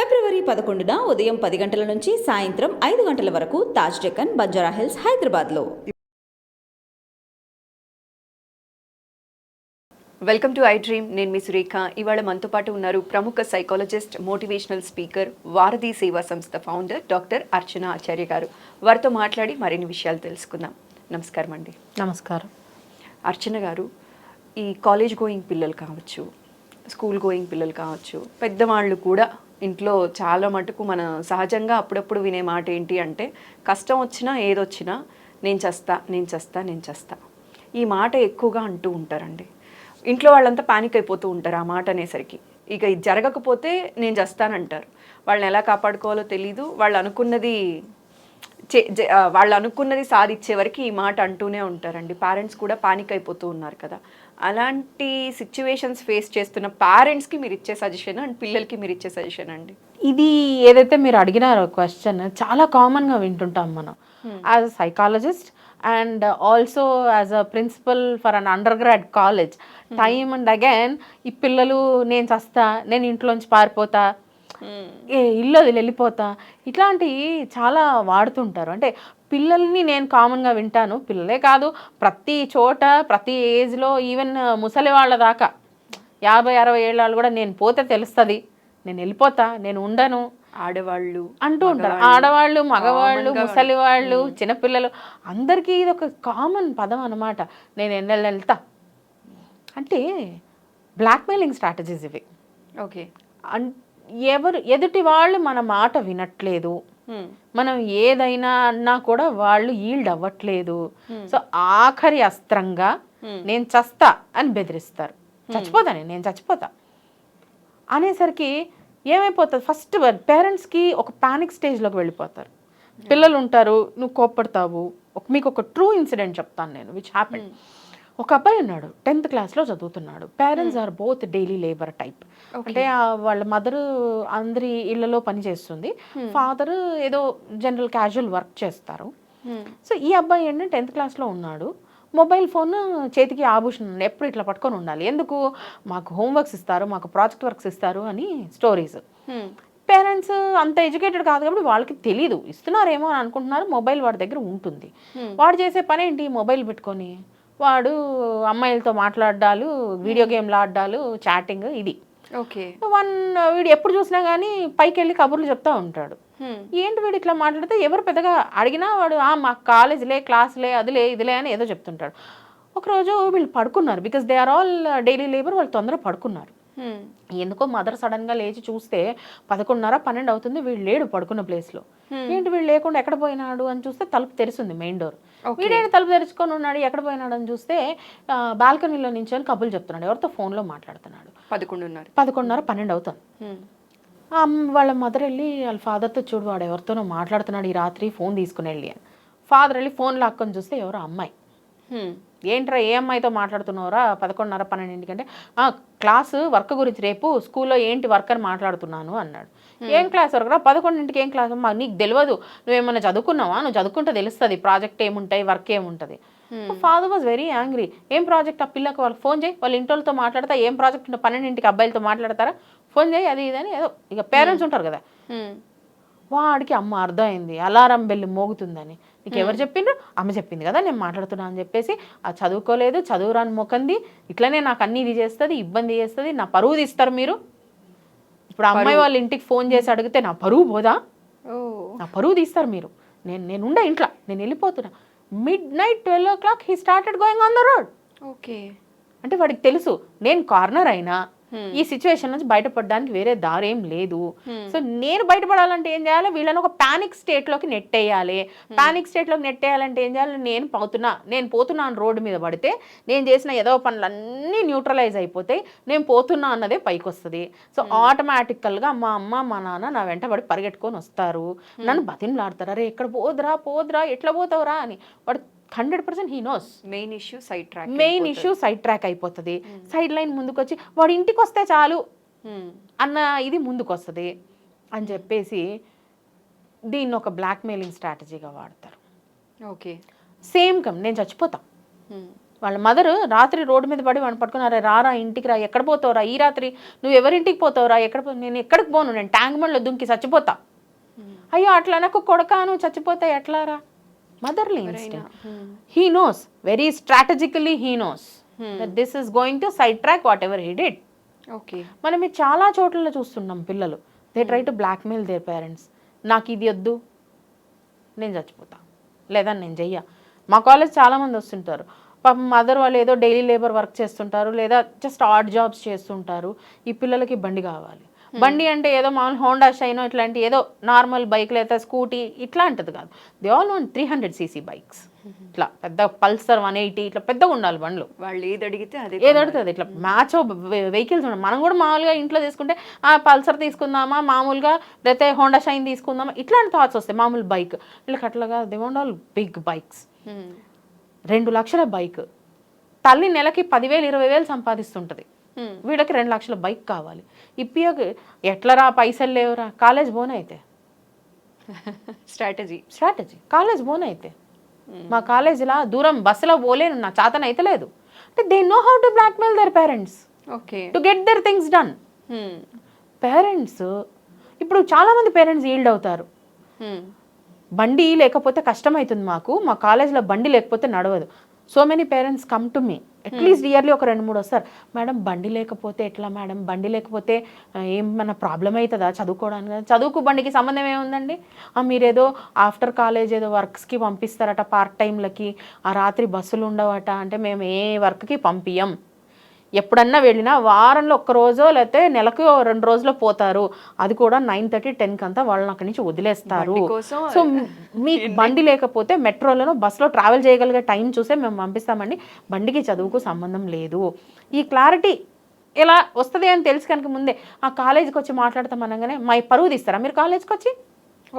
ఫిబ్రవరి పదకొండున ఉదయం పది గంటల నుంచి సాయంత్రం ఐదు గంటల వరకు తాజ్ డెక్కన్ బంజారా హిల్స్ హైదరాబాద్లో. Welcome to I dream. నేను మీ సురేఖ. ఇవాళ మనతో పాటు ఉన్నారు ప్రముఖ సైకాలజిస్ట్ మోటివేషనల్ స్పీకర్ వారధి సేవా సంస్థ ఫౌండర్ డాక్టర్ అర్చన ఆచార్య గారు. వారితో మాట్లాడి మరిన్ని విషయాలు తెలుసుకుందాం. నమస్కారం అండి. నమస్కారం. అర్చన గారు ఈ కాలేజ్ గోయింగ్ పిల్లలు కావచ్చు స్కూల్ గోయింగ్ పిల్లలు కావచ్చు పెద్దవాళ్ళు కూడా ఇంట్లో చాలా మటుకు మన సహజంగా అప్పుడప్పుడు వినే మాట ఏంటి అంటే కష్టం వచ్చినా ఏదొచ్చినా నేను చేస్తా నేను చేస్తా నేను చేస్తా. ఈ మాట ఎక్కువగా అంటూ ఉంటారండి. ఇంట్లో వాళ్ళంతా పానిక్ అయిపోతూ ఉంటారు ఆ మాట అనేసరికి. ఇక ఇది జరగకపోతే నేను చేస్తానంటారు. వాళ్ళని ఎలా కాపాడుకోవాలో తెలీదు. వాళ్ళు అనుకున్నది వాళ్ళు అనుకున్నది సాధించే వరకు ఈ మాట అంటూనే ఉంటారండి. పేరెంట్స్ కూడా పానిక్ అయిపోతూ ఉన్నారు కదా. అలాంటి సిచ్యువేషన్స్ ఫేస్ చేస్తున్న పేరెంట్స్కి మీరు ఇచ్చే సజెషన్ అండ్ పిల్లలకి మీరు ఇచ్చే సజెషన్ అండి? ఇది ఏదైతే మీరు అడిగినారో క్వశ్చన్ చాలా కామన్గా వింటుంటాం మనం. As a psychologist and also as a principal for an undergrad college time and again ఈ పిల్లలు నేను చస్తా నేను ఇంట్లోంచి పారిపోతా ఏ ఇల్లు వదిలి వెళ్ళిపోతా. ఇట్లాంటివి చాలా వాడుతుంటారు. అంటే పిల్లల్ని నేను కామన్గా వింటాను. పిల్లలే కాదు ప్రతి చోట ప్రతి ఏజ్లో ఈవెన్ ముసలి వాళ్ళ దాకా. యాభై అరవై ఏళ్ళ వాళ్ళు కూడా నేను పోతే తెలుస్తుంది. నేను వెళ్ళిపోతా నేను ఉండను. ఆడవాళ్ళు అంటూ ఉంటారు. ఆడవాళ్ళు మగవాళ్ళు ముసలి వాళ్ళు చిన్నపిల్లలు అందరికీ ఇది ఒక కామన్ పదం అన్నమాట. నేను ఎన్నెళ్ళు వెళ్తా. అంటే బ్లాక్మెయిలింగ్ స్ట్రాటజీస్ ఇవి. ఓకే. అన్- ఎవరు ఎదుటి వాళ్ళు మన మాట వినట్లేదు. మనం ఏదైనా అన్నా కూడా వాళ్ళు ఈల్డ్ అవ్వట్లేదు సో ఆఖరి అస్త్రంగా నేను చస్తా అని బెదిరిస్తారు. చచ్చిపోతా నేను నేను చచ్చిపోతా. అనేసరికి ఏమైపోతుంది? ఫస్ట్ పేరెంట్స్కి ఒక పానిక్ స్టేజ్లోకి వెళ్ళిపోతారు. పిల్లలు ఉంటారు నువ్వు కోప్పడతావు. ఒక మీకు ఒక ట్రూ ఇన్సిడెంట్ చెప్తాను నేను విచ్ హ్యాపెన్ ఒక అబ్బాయి ఉన్నాడు టెన్త్ క్లాస్లో చదువుతున్నాడు. Parents are both daily labour type అంటే వాళ్ళ మదర్ అందరి ఇళ్ళలో పని చేస్తుంది. ఫాదర్ ఏదో జనరల్ క్యాజువల్ వర్క్ చేస్తారు. సో ఈ అబ్బాయి ఏంటంటే టెన్త్ క్లాస్లో ఉన్నాడు. మొబైల్ ఫోన్ చేతికి ఆభూషణం ఎప్పుడు ఇట్లా పట్టుకొని ఉండాలి. ఎందుకు? మాకు హోంవర్క్స్ ఇస్తారు మాకు ప్రాజెక్ట్ వర్క్స్ ఇస్తారు అని స్టోరీస్ పేరెంట్స్ అంత ఎడ్యుకేటెడ్ కాదు కాబట్టి వాళ్ళకి తెలియదు ఇస్తున్నారేమో అని అనుకుంటున్నారు. మొబైల్ వాడి దగ్గర ఉంటుంది. వాడు చేసే పని ఏంటి మొబైల్ పెట్టుకొని. వాడు అమ్మాయిలతో మాట్లాడాలు వీడియో గేమ్లు ఆడాలు చాటింగ్ ఇది. ఓకే. వన్ వీడు ఎప్పుడు చూసినా కానీ పైకి వెళ్ళి కబుర్లు చెప్తా ఉంటాడు. ఏంటి వీడు ఇట్లా మాట్లాడితే ఎవరు పెద్దగా అడిగినా వాడు ఆ మా కాలేజ్లే క్లాస్లే అదిలే ఇదిలే అని ఏదో చెప్తుంటాడు. ఒకరోజు వీళ్ళు పడుకున్నారు because they are all daily labour వాళ్ళు తొందరగా పడుకున్నారు. ఎందుకో మదర్ సడన్గా లేచి చూస్తే పదకొండున్నర పన్నెండు అవుతుంది వీడు లేడు పడుకున్న ప్లేస్లో ఏంటి వీడు లేకుండా ఎక్కడ పోయినాడు అని చూస్తే తలుపు తెరిసింది మెయిన్ డోర్. వీడేంటి తలుపు తెరుచుకొని ఉన్నాడు ఎక్కడ పోయినాడు అని చూస్తే బాల్కనీలో నించొని కబుర్లు చెప్తున్నాడు. ఎవరితో phone లో మాట్లాడుతున్నాడు. పదకొండున్నర. పదకొండున్నర పన్నెండు అవుతుంది. వాళ్ళ మదర్ వెళ్ళి వాళ్ళ ఫాదర్తో చూడు వాడు ఎవరితోనో మాట్లాడుతున్నాడు ఈ రాత్రి ఫోన్ తీసుకుని వెళ్ళి అని. ఫాదర్ వెళ్ళి ఫోన్ లాక్కొని చూస్తే ఎవరో అమ్మాయి. ఏంట్రా ఏ అమ్మాయితో మాట్లాడుతున్నావురా? పదకొండున్నర పన్నెండింటికి అంటే "ఆ, క్లాసు వర్క్ గురించి రేపు స్కూల్లో ఏంటి వర్క్ అని మాట్లాడుతున్నాను అన్నాడు. ఏం క్లాస్ వర్క్ రా పదకొండింటికి ఏం క్లాస్? అమ్మా నీకు తెలియదు నువ్వేమన్నా చదువుకున్నావా? నువ్వు చదువుకుంటే తెలుస్తుంది. ప్రాజెక్ట్ ఏముంటాయి వర్క్ ఏముంటుంది. ఫాదర్ వాజ్ వెరీ యాంగ్రీ ఏం ప్రాజెక్ట్? ఆ పిల్లకి వాళ్ళు ఫోన్ చేయి. వాళ్ళ ఇంటోళ్ళతో మాట్లాడతా. ఏం ప్రాజెక్ట్? ఉంటే పన్నెండింటికి అబ్బాయిలతో మాట్లాడతారా? ఫోన్ చేయి అది ఇదని ఏదో ఇక పేరెంట్స్ ఉంటారు కదా. వాడికి అమ్మ అర్థమైంది. అలారం బెల్లి మోగుతుందని. నీకు ఎవరు చెప్పిండ్రు? అమ్మ చెప్పింది కదా నేను మాట్లాడుతున్నా అని చెప్పేసి ఆ చదువుకోలేదు చదువురాని మొకంది ఇట్లనే నాకు అన్ని ఇది చేస్తుంది ఇబ్బంది చేస్తుంది నా పరువు తీస్తారు మీరు. ఇప్పుడు అమ్మాయి వాళ్ళ ఇంటికి ఫోన్ చేసి అడిగితే నా పరువు పోదా నా పరువు తీస్తారు మీరు. నేను నేను ఉండే ఇంట్లో నేను వెళ్ళిపోతున్నా. Midnight twelve o'clock he started going on the road okay. అంటే వాడికి తెలుసు నేను కార్నర్ అయినా ఈ సిచ్యువేషన్ నుంచి బయటపడడానికి వేరే దారి ఏం లేదు సో నేను బయటపడాలంటే ఏం చేయాలి? వీళ్ళని ఒక పానిక్ స్టేట్లోకి నెట్టేయాలి. పానిక్ స్టేట్లోకి నెట్టేయాలంటే ఏం చేయాలి? నేను పోతున్నా నేను పోతున్నాను రోడ్డు మీద పడితే నేను చేసిన ఏదో పనులన్నీ న్యూట్రలైజ్ అయిపోతాయి నేను పోతున్నా అన్నదే పైకి వస్తుంది సో ఆటోమేటికల్గా మా అమ్మ మా నాన్న నా వెంట పడి పరిగెట్టుకొని వస్తారు. నన్ను బతిమలాడతారు. అరే ఎక్కడ పోదురా పోదురా ఎట్లా పోతావురా అని. వాడు hundred percent he knows main issue side track main issue side track అయిపోతుంది. సైడ్ లైన్ ముందుకు వచ్చి వాడు ఇంటికి వస్తే చాలు అన్న ఇది ముందుకు వస్తుంది అని చెప్పేసి దీన్ని ఒక బ్లాక్మెయిలింగ్ స్ట్రాటజీగా వాడతారు. ఓకే సేమ్ కమ్ నేను చచ్చిపోతా. వాళ్ళ మదర్ రాత్రి రోడ్డు మీద పడి వాడిని పట్టుకున్నారా రారా ఇంటికి రా ఎక్కడ పోతావురా? ఈ రాత్రి నువ్వు ఎవరింటికి పోతావురా? ఎక్కడ పో నేను ఎక్కడికి పోను నేను ట్యాంక్ బండ్లో దుంకి చచ్చిపోతా. అయ్యో అట్లా నాకు కొడక నువ్వు చచ్చిపోతా ఎట్లారా motherly he knows very strategically he knows this is going to side track whatever he did okay మనం చాలా చోట్ల చూస్తున్నాం పిల్లలు. They try to blackmail their parents నాకు ఇది వద్దు. నేను చచ్చిపోతా. లేదా నేను చెయ్య. మా కాలేజ్ చాలామంది వస్తుంటారు. పాపం మదర్ వాళ్ళు ఏదో డైలీ లేబర్ వర్క్ చేస్తుంటారు లేదా జస్ట్ ఆర్డ్ జాబ్స్ చేస్తుంటారు. ఈ పిల్లలకి బండి కావాలి. బండి అంటే ఏదో మామూలు హోండా షైనో ఇట్లాంటి ఏదో నార్మల్ బైక్ లేదా స్కూటీ ఇట్లాంటిది కాదు. They all one three hundred CC bikes ఇట్లా పెద్ద పల్సర్ వన్ ఎయిటీ ఇట్లా పెద్దగా ఉండాలి బండ్లు. వాళ్ళు ఏది అడిగితే అదే ఏది అడుగుతుంది ఇట్లా మ్యాచ్ వెహికల్స్ ఉన్నాయి మనం కూడా మామూలుగా ఇంట్లో తీసుకుంటే ఆ పల్సర్ తీసుకుందామా మామూలుగా లేకపోతే హోండా షైన్ తీసుకుందామా ఇట్లాంటి థాట్స్ వస్తాయి. మామూలు బైక్. వీళ్ళకి అట్లాగా they want all big bikes. రెండు లక్షల బైక్. తల్లి నెలకి పదివేలు ఇరవై వేలు సంపాదిస్తుంటుంది. వీళ్ళకి రెండు లక్షల బైక్ కావాలి. ఇప్పియకు ఎట్లరా పైసలు లేవురా? కాలేజ్ బోన్ అయితే. స్ట్రాటజీ స్ట్రాటజీ కాలేజ్ బోన్ అయితే. మా కాలేజీలా దూరం బస్సులో పోలేను నా చాతన అయితే లేదు. అంటే they know how to blackmail their parents okay. To get their things done Hmm. Parents ఇప్పుడు చాలామంది పేరెంట్స్ ఈల్డ్ అవుతారు. Hmm. బండి లేకపోతే కష్టమవుతుంది మాకు మా కాలేజ్లో బండి లేకపోతే నడవదు. So many parents come to me at least yearly ఒక రెండు మూడు వస్తారు. మేడం బండి లేకపోతే ఎట్లా మేడం బండి లేకపోతే ఏమన్నా ప్రాబ్లం అవుతుందా చదువుకోవడానికి చదువుకు బండికి సంబంధం ఏముందండి? మీరేదో ఆఫ్టర్ కాలేజ్ ఏదో వర్క్స్కి పంపిస్తారట పార్ట్ టైంలకి ఆ రాత్రి బస్సులు ఉండవట. అంటే మేము ఏ వర్క్కి పంపియం ఎప్పుడన్నా వెళ్ళినా వారంలో ఒక్క రోజో లేకపోతే నెలకు రెండు రోజులు పోతారు. అది కూడా నైన్ థర్టీ టెన్కి అంతా వాళ్ళని అక్కడి నుంచి వదిలేస్తారు. సో మీకు బండి లేకపోతే మెట్రోలోనో బస్సులో ట్రావెల్ చేయగలిగే టైం చూసే మేము పంపిస్తామండి. బండికి చదువుకు సంబంధం లేదు. ఈ క్లారిటీ ఇలా వస్తుంది అని తెలుసు కనుక ముందే ఆ కాలేజీకి వచ్చి మాట్లాడతాం అనగానే మా పరువు తీస్తారా మీరు కాలేజ్కి వచ్చి?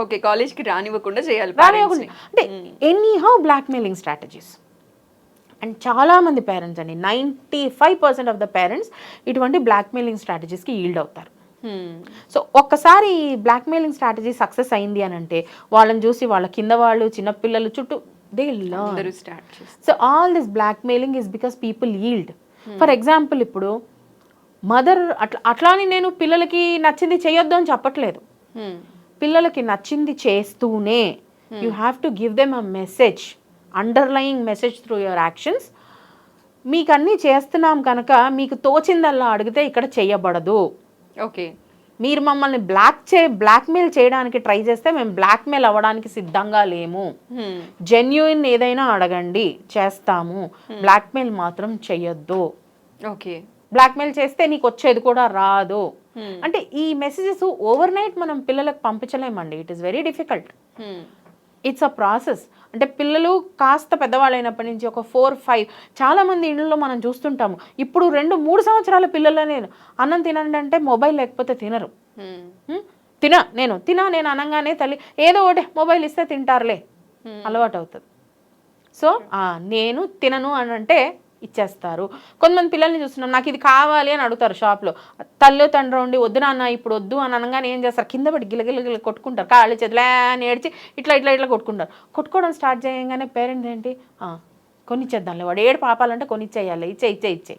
ఓకే కాలేజ్కి రానివ్వకుండా చేయాలి రానివ్వకుండా. అంటే any how blackmailing strategies and చాలామంది పేరెంట్స్ అండి ninety five percent of the parents ఇటువంటి బ్లాక్మెయిలింగ్ స్ట్రాటజీస్కి ఈల్డ్ అవుతారు. ని. Hmm. సో ఒక్కసారి ఈ బ్లాక్మెయిలింగ్ స్ట్రాటజీ సక్సెస్ అయింది అని అంటే వాళ్ళని చూసి వాళ్ళ కింద వాళ్ళు చిన్నపిల్లలు చుట్టూ they learn so all this blackmailing is because people yield for example ఇప్పుడు మదర్ అట్లా అట్లాని నేను పిల్లలకి నచ్చింది చేయొద్దు అని చెప్పట్లేదు. Hmm. పిల్లలకి నచ్చింది చేస్తూనే you have to give them a message underlying message through your actions మీకు అన్నీ చేస్తున్నాం కనుక మీకు తోచిందల్లా అడిగితే ఇక్కడ చేయబడదు. ఓకే మీరు మమ్మల్ని బ్లాక్ చే బ్లాక్మెయిల్ చేయడానికి ట్రై చేస్తే మేము బ్లాక్మెయిల్ అవ్వడానికి సిద్ధంగా లేము. Hmm. జెన్యున్ ఏదైనా అడగండి చేస్తాము. బ్లాక్మెయిల్ మాత్రం చెయ్యొద్దు ఓకే బ్లాక్మెయిల్ చేస్తే నీకు వచ్చేది కూడా రాదు. Hmm. అంటే ఈ మెసేజెస్ ఓవర్ నైట్ మనం పిల్లలకు పంపించలేమండి. It is very difficult Hmm. It's a process. అంటే పిల్లలు కాస్త పెద్దవాళ్ళైనప్పటి నుంచి ఒక ఫోర్ ఫైవ్ చాలా మంది ఇళ్ళలో మనం చూస్తుంటాము. ఇప్పుడు రెండు మూడు సంవత్సరాల పిల్లలనే అన్నం తినండి అంటే మొబైల్ లేకపోతే తినరు? తిన నేను తిన నేను అనగానే తల్లి ఏదో ఒకటి మొబైల్ ఇస్తే తింటారులే. అలవాటు అవుతుంది సో నేను తినను అని అంటే ఇచ్చేస్తారు. కొంతమంది పిల్లల్ని చూస్తున్నాం నాకు ఇది కావాలి అని అడుగుతారు షాప్లో తల్లి తండ్రి ఉండి వద్దు నాన్న ఇప్పుడు వద్దు అని అనగానే ఏం చేస్తారు? కింద పడి గిలగిల గిల కొట్టుకుంటారు. కాళ్ళు చేతులే అని ఏడ్చి ఇట్లా ఇట్లా ఇట్లా కొట్టుకుంటారు. కొట్టుకోవడం స్టార్ట్ చేయగానే పేరెంట్స్ ఏంటి? "ఆ, కొనిచ్చేద్దాంలే వాడు. ఏడు పాపాలంటే కొనిచ్చేయాలి. ఇచ్చే ఇచ్చే ఇచ్చే.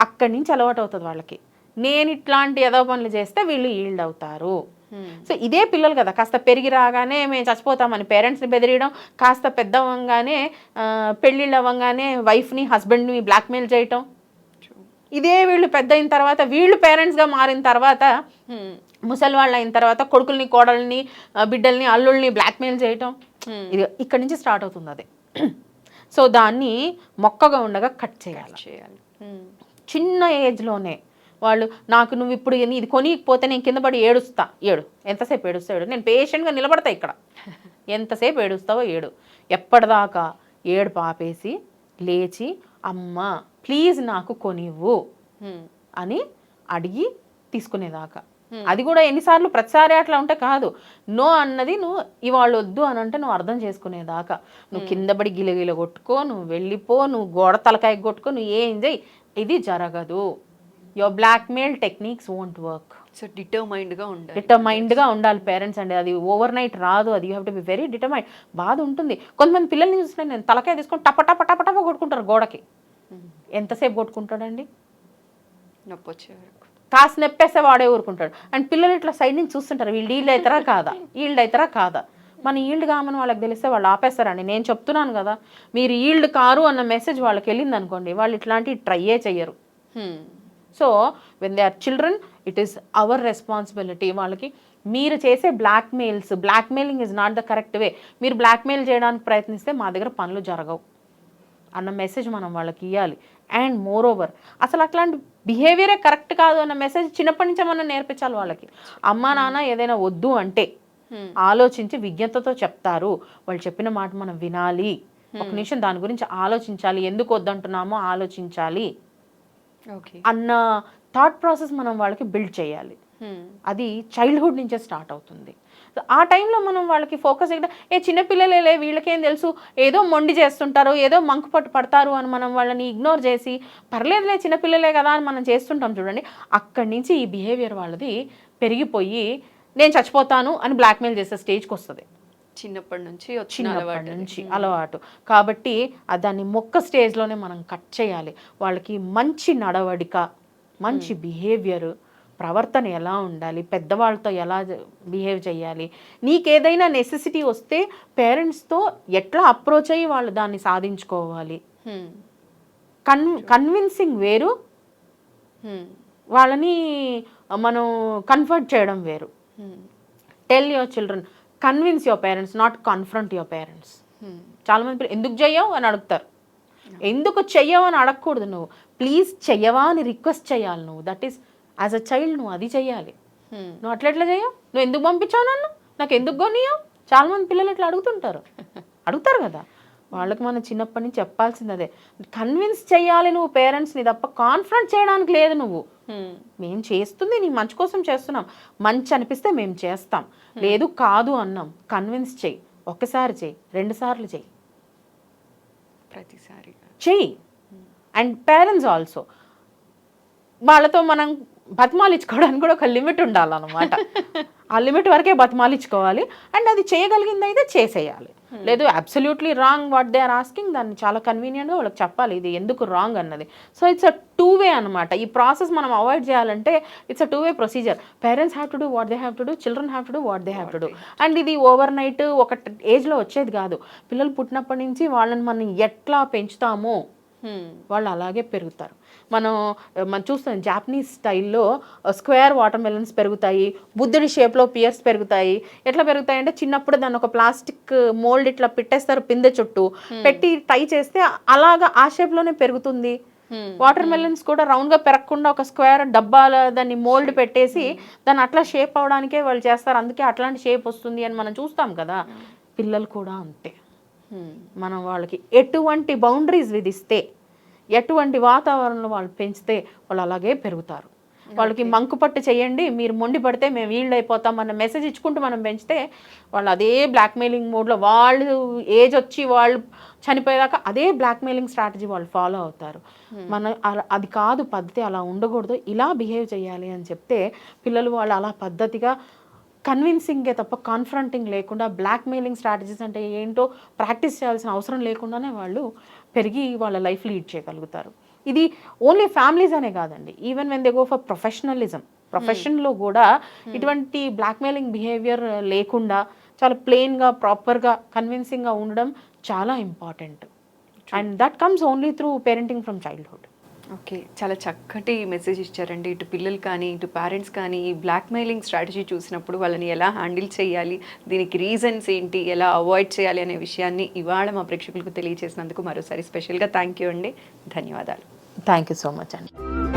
అక్కడి నుంచి అలవాటు అవుతుంది వాళ్ళకి. నేను ఇట్లాంటి ఏదో పనులు చేస్తే వీళ్ళు ఈల్డ్ అవుతారు. సో ఇదే పిల్లలు కదా కాస్త పెరిగి రాగానే మేము చచ్చిపోతామని పేరెంట్స్ని బెదిరియడం కాస్త పెద్ద అవ్వగానే పెళ్ళిళ్ళు అవ్వగానే వైఫ్ని హస్బెండ్ని బ్లాక్మెయిల్ చేయటం. ఇదే వీళ్ళు పెద్ద అయిన తర్వాత వీళ్ళు పేరెంట్స్గా మారిన తర్వాత. ముసలి వాళ్ళు అయిన తర్వాత కొడుకుల్ని కోడల్ని బిడ్డల్ని అల్లుల్ని బ్లాక్మెయిల్ చేయటం. ఇది ఇక్కడి నుంచి స్టార్ట్ అవుతుంది అది సో దాన్ని మొక్కగా ఉండగా కట్ చేయాలి చేయాలి. చిన్న ఏజ్లోనే వాళ్ళు నాకు నువ్వు ఇప్పుడు ఇది కొనికపోతే నేను కింద పడి ఏడుస్తా ఏడు. ఎంతసేపు ఏడుస్తా ఏడు? నేను పేషెంట్గా నిలబడతా ఇక్కడ. ఎంతసేపు ఏడుస్తావో ఏడు. ఎప్పటిదాకా ఏడు పాపేసి లేచి అమ్మ ప్లీజ్ నాకు కొనివ్వు. అని అడిగి తీసుకునేదాకా. అది కూడా ఎన్నిసార్లు ప్రతిసారి అట్లా ఉంటే కాదు. నో అన్నది నువ్వు ఇవాళ వద్దు అని అంటే నువ్వు అర్థం చేసుకునేదాకా. నువ్వు కింద పడి గిలగిల కొట్టుకో నువ్వు వెళ్ళిపో నువ్వు గోడ తలకాయ కొట్టుకో నువ్వు ఏం చేయి. ఇది జరగదు. Your blackmail techniques won't work so డిటర్మైండ్గా ఉండాలి. డిటర్మైండ్గా ఉండాలి పేరెంట్స్ అండి. అది ఓవర్ నైట్ రాదు. అది you have to be very determined బాధ ఉంటుంది. కొంతమంది పిల్లల్ని చూసిన నేను తలకాయ తీసుకొని టప టప టప టప కొట్టుకుంటారు గోడకి. ఎంతసేపు కొట్టుకుంటాడండి? నొప్పి వచ్చే వరకు కాసు నెప్పేస్తే వాడే ఊరుకుంటాడు. అండ్ పిల్లలు ఇట్లా సైడ్ నుంచి చూస్తుంటారు. వీళ్ళు ఈల్డ్ అవుతారా కాదా? ఈల్డ్ అవుతారా కాదా? మన ఈల్డ్ కామని వాళ్ళకి తెలిస్తే వాళ్ళు ఆపేస్తారండి. నేను చెప్తున్నాను కదా. మీరు ఈల్డ్ కారు అన్న మెసేజ్ వాళ్ళకి వెళ్ళింది అనుకోండి వాళ్ళు ఇట్లాంటివి ట్రైయే చెయ్యరు. హ్మ్. So when they are children it is our responsibility వాళ్ళకి మీరు చేసే blackmails blackmailing is not the correct way మీరు బ్లాక్మెయిల్ చేయడానికి ప్రయత్నిస్తే మా దగ్గర పనులు జరగవు. అన్న మెసేజ్ మనం వాళ్ళకి ఇవ్వాలి అండ్ మోర్ ఓవర్ అసలు అట్లాంటి బిహేవియరే కరెక్ట్ కాదు అన్న మెసేజ్ చిన్నప్పటి నుంచే మనం నేర్పించాలి వాళ్ళకి? అమ్మా నాన్న ఏదైనా వద్దు అంటే ఆలోచించి విజ్ఞతతో చెప్తారు. వాళ్ళు చెప్పిన మాట మనం వినాలి. ఒక నిమిషం దాని గురించి ఆలోచించాలి. ఎందుకు వద్దంటున్నామో ఆలోచించాలి. అన్న థాట్ ప్రాసెస్ మనం వాళ్ళకి బిల్డ్ చేయాలి. హ్మ్. అది చైల్డ్హుడ్ నుంచే స్టార్ట్ అవుతుంది. ఆ టైంలో మనం వాళ్ళకి ఫోకస్ ఏ చిన్నపిల్లలేలే వీళ్ళకేం తెలుసు? ఏదో మొండి చేస్తుంటారు ఏదో మంకు పట్టు పడతారు అని మనం వాళ్ళని ఇగ్నోర్ చేసి పర్లేదులే చిన్నపిల్లలే కదా అని మనం చేస్తుంటాం చూడండి అక్కడి నుంచి ఈ బిహేవియర్ వాళ్ళది పెరిగిపోయి నేను చచ్చిపోతాను అని బ్లాక్మెయిల్ చేసే స్టేజ్కి వస్తుంది చిన్నప్పటి నుంచి చిన్నప్పటి అలవాటు నుంచి అలవాటు. కాబట్టి దాన్ని మొక్క స్టేజ్లోనే మనం కట్ చేయాలి. వాళ్ళకి మంచి నడవడిక మంచి బిహేవియర్ ప్రవర్తన ఎలా ఉండాలి పెద్దవాళ్ళతో ఎలా బిహేవ్ చేయాలి నీకేదైనా నెసెసిటీ వస్తే పేరెంట్స్తో ఎట్లా అప్రోచ్ అయ్యి వాళ్ళు దాన్ని సాధించుకోవాలి. కన్ కన్విన్సింగ్ వేరు. వాళ్ళని మనం కన్ఫర్ట్ చేయడం వేరు. Tell your children convince your parents not confront your parents చాలామంది పిల్లలు, ఎందుకు చెయ్యవు? అని అడుగుతారు. ఎందుకు చెయ్యవు? అని అడగకూడదు నువ్వు. ప్లీజ్ చెయ్యవా? అని రిక్వెస్ట్ చేయాలి నువ్వు. That is as a child నువ్వు అది చెయ్యాలి. నువ్వు అట్లా ఎట్లా చేయవు నువ్వు ఎందుకు పంపించావు నన్ను? నాకు ఎందుకు కొనియావు? చాలా మంది పిల్లలు ఇట్లా అడుగుతుంటారు. అడుగుతారు కదా. వాళ్ళకి మనం చిన్నప్పటి నుంచి చెప్పాల్సింది అదే. కన్విన్స్ చేయాలి నువ్వు పేరెంట్స్ని తప్ప కాన్ఫరెన్స్ చేయడానికి లేదు నువ్వు. మేము చేస్తుంది నీ మంచి కోసం చేస్తున్నాం. మంచి అనిపిస్తే మేము చేస్తాం. లేదు కాదు అన్నాం. కన్విన్స్ చెయ్యి ఒక్కసారి చెయ్యి రెండు సార్లు చెయ్యి ప్రతిసారి చెయ్యి అండ్ పేరెంట్స్ ఆల్సో. వాళ్ళతో మనం బతిమాలించుకోవడానికి కూడా ఒక లిమిట్ ఉండాలన్నమాట. ఆ లిమిట్ వరకే బతిమాలించుకోవాలి. అండ్ అది చేయగలిగింది అయితే చేసేయాలి లేదు absolutely wrong what they are asking దాన్ని చాలా కన్వీనియంట్గా వాళ్ళకి చెప్పాలి. ఇది ఎందుకు రాంగ్ అన్నది. So it's a two way అనమాట ఈ ప్రాసెస్ మనం అవాయిడ్ చేయాలంటే it's a two way procedure parents have to do what they have to do children have to do what they have to do and ఇది overnight ఒక ఏజ్లో వచ్చేది కాదు. పిల్లలు పుట్టినప్పటి నుంచి వాళ్ళని మనం ఎట్లా పెంచుతామో. వాళ్ళు అలాగే పెరుగుతారు. మనం మనం చూస్తాం జాపనీస్ స్టైల్లో స్క్వేర్ వాటర్ మెలన్స్ పెరుగుతాయి బుద్ధుడి షేప్లో పియర్స్ పెరుగుతాయి. ఎట్లా పెరుగుతాయి అంటే చిన్నప్పుడు దాన్ని ఒక ప్లాస్టిక్ మోల్డ్ ఇట్లా పెట్టేస్తారు పిందె చుట్టూ. పెట్టి టై చేస్తే అలాగా ఆ షేప్లోనే పెరుగుతుంది. Hmm. వాటర్ మెలన్స్ కూడా రౌండ్గా పెరగకుండా ఒక స్క్వేర్ డబ్బాల దాన్ని మోల్డ్ పెట్టేసి దాన్ని అట్లా షేప్ అవడానికే వాళ్ళు చేస్తారు. అందుకే అట్లాంటి షేప్ వస్తుంది అని మనం చూస్తాం కదా. పిల్లలు కూడా అంతే. మనం వాళ్ళకి ఎటువంటి బౌండరీస్ విధిస్తే ఎటువంటి వాతావరణంలో వాళ్ళు పెంచితే వాళ్ళు అలాగే పెరుగుతారు. వాళ్ళకి మంకు పట్టు చేయండి మీరు మొండి పడితే మేము వీళ్ళు అయిపోతాం అన్న మెసేజ్ ఇచ్చుకుంటూ మనం పెంచితే వాళ్ళు అదే బ్లాక్మెయిలింగ్ మోడ్లో వాళ్ళు ఏజ్ వచ్చి వాళ్ళు చనిపోయేదాకా అదే బ్లాక్మెయిలింగ్ స్ట్రాటజీ వాళ్ళు ఫాలో అవుతారు. మన అలా- అది కాదు పద్ధతి అలా ఉండకూడదు. ఇలా బిహేవ్ చేయాలి అని చెప్తే పిల్లలు వాళ్ళు అలా పద్ధతిగా కన్విన్సింగే తప్ప కాన్ఫ్రంటింగ్ లేకుండా బ్లాక్మెయిలింగ్ స్ట్రాటజీస్ అంటే ఏంటో ప్రాక్టీస్ చేయాల్సిన అవసరం లేకుండానే వాళ్ళు పెరిగి వాళ్ళ లైఫ్ లీడ్ చేయగలుగుతారు. ఇది ఓన్లీ ఫ్యామిలీస్ అనే కాదండి. Even when they go for professionalism ప్రొఫెషన్లో కూడా ఇటువంటి బ్లాక్మెయిలింగ్ బిహేవియర్ లేకుండా చాలా ప్లెయిన్గా ప్రాపర్గా కన్విన్సింగ్గా ఉండడం చాలా important and that comes only through parenting from childhood okay. చాలా చక్కటి మెసేజ్ ఇచ్చారండి. ఇటు పిల్లలు కానీ ఇటు పేరెంట్స్ కానీ ఈ బ్లాక్మెయిలింగ్ స్ట్రాటజీ చూసినప్పుడు వాళ్ళని ఎలా హ్యాండిల్ చేయాలి దీనికి రీజన్స్ ఏంటి ఎలా అవాయిడ్ చేయాలి అనే విషయాన్ని ఇవాళ మా ప్రేక్షకులకు తెలియజేసినందుకు మరోసారి స్పెషల్గా థ్యాంక్ యూ అండి. ధన్యవాదాలు. థ్యాంక్ యూ సో మచ్ అండి.